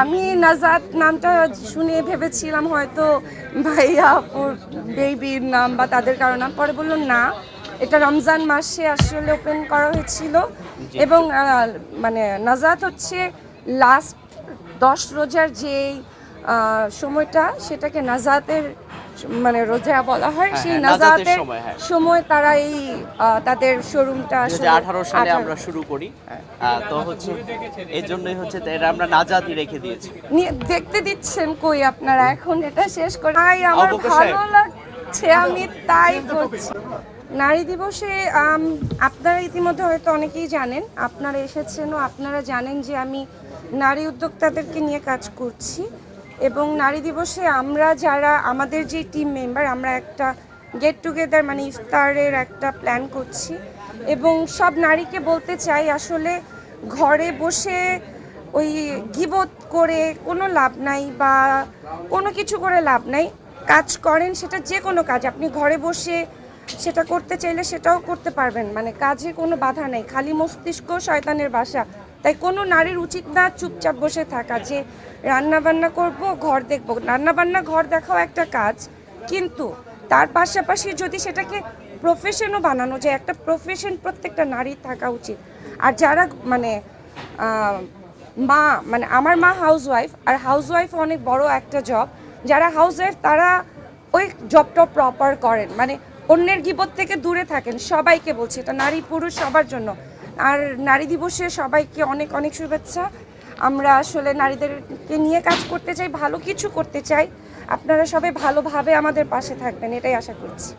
আমি নাজাদ নামটা শুনে ভেবেছিলাম হয়তো ভাইয়া বেবির নাম বা তাদের কারও নাম। পরে বলল না এটা রমজান মাসে আসলে ওপেন করা হয়েছিল। এবং মানে নাজাদ হচ্ছে লাস্ট দশ রোজার যেই সময়টা সেটাকে নাজাতের মানে রোজা বলা হয় হ্যাঁ, সেই হ্যাঁ, নাজাতের নাজাতের সময়, হ্যাঁ। তারা এই তাদের শোরুমটা আসলে আঠারো সালে আমরা শুরু করি। তো হচ্ছে এই জন্যই হচ্ছে এটা আমরা নাজাতি রেখে দিয়েছি। দেখতে দিচ্ছেন কই আপনারা? এখন এটা শেষ করে তাই আমার ভালো লাগছে আমি তাই করছি নারী দিবসে আপনারা ইতিমধ্যে হয়তো অনেকেই জানেন আপনারা এসেছেনও আপনারা জানেন যে আমি নারী উদ্যোক্তাদেরকে নিয়ে কাজ করছি। এবং নারী দিবসে আমরা যারা, আমাদের যে টিম মেম্বার আমরা একটা গেট টুগেদার মানে ইফতারের একটা প্ল্যান করছি। এবং সব নারীকে বলতে চাই, আসলে ঘরে বসে ওই গিবত করে কোনো লাভ নাই বা কোনো কিছু করে লাভ নাই। কাজ করেন সেটা যে কোনো কাজ, আপনি ঘরে বসে সেটা করতে চাইলে সেটাও করতে পারবেন। মানে কাজে কোনো বাধা নেই, খালি মস্তিষ্ক শয়তানের বাসা। তাই কোনো নারীর উচিত না চুপচাপ বসে থাকা যে রান্না বান্না করব, ঘর দেখব। রান্না বান্না ঘর দেখাও একটা কাজ, কিন্তু তার পাশাপাশি যদি সেটাকে প্রফেশনও বানানো যায়, একটা প্রফেশন প্রত্যেকটা নারীর থাকা উচিত। আর যারা মানে মা মানে আমার মা হাউসওয়াইফ আর হাউসওয়াইফ অনেক বড় একটা জব যারা হাউসওয়াইফ তারা ওই জবটা প্রপার করেন। মানে অন্যের গিবত থেকে দূরে থাকেন। সবাইকে বলছি, এটা নারী পুরুষ সবার জন্য। আর নারী দিবসে সবাইকে অনেক অনেক শুভেচ্ছা। আমরা আসলে নারীদেরকে নিয়ে কাজ করতে চাই, ভালো কিছু করতে চাই। আপনারা সবাই ভালোভাবে আমাদের পাশে থাকবেন, এটাই আশা করছি।